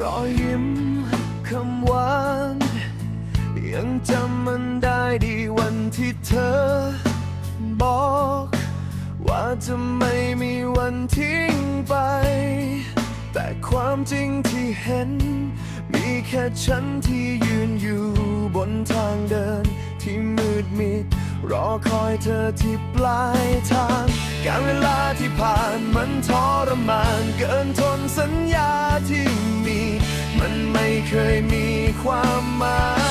รอยยิ้มคำหวาน ยังจำมันได้ดีวันที่เธอ บอก ว่าจะไม่มีวันทิ้งไป แต่ความจริงที่เห็น มีแค่ฉันที่ยืนอยู่บนทางเดินที่มืดมิดรอคอยเธอที่ปลายทาง การเวลาที่ผ่านมันทรมาน เกินทนสัญญาที่ มันไม่เคยมีความหมาย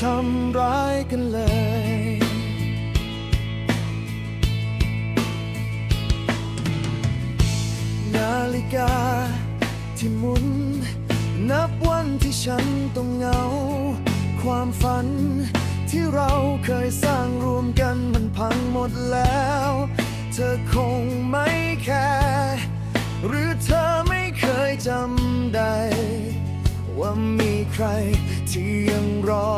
ทำร้ายกันเลย นาฬิกาที่หมุน นับวันที่ฉันต้องเหงา ความฝันที่เราเคยสร้างร รที่ยังรอ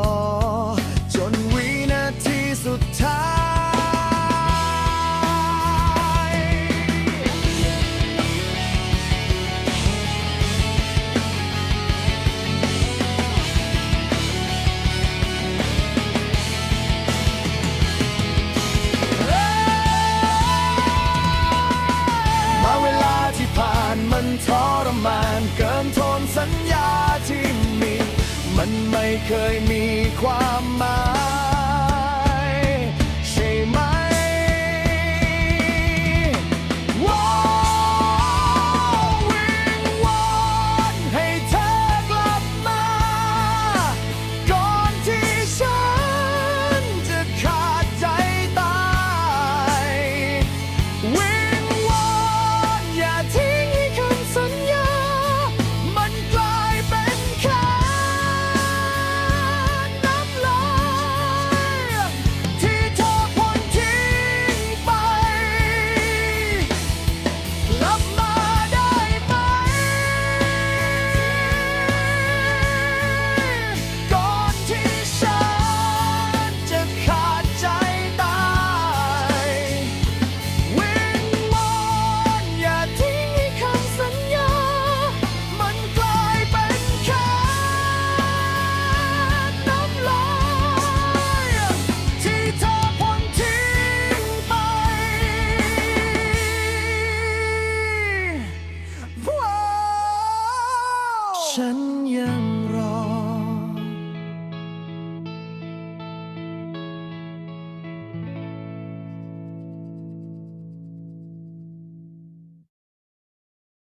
จนวินาทีสุดท้ายมาเวลาที่ผ่านมันทรมานเกินทนสัญญาที่ มันไม่เคยมีความหมาย ฉัน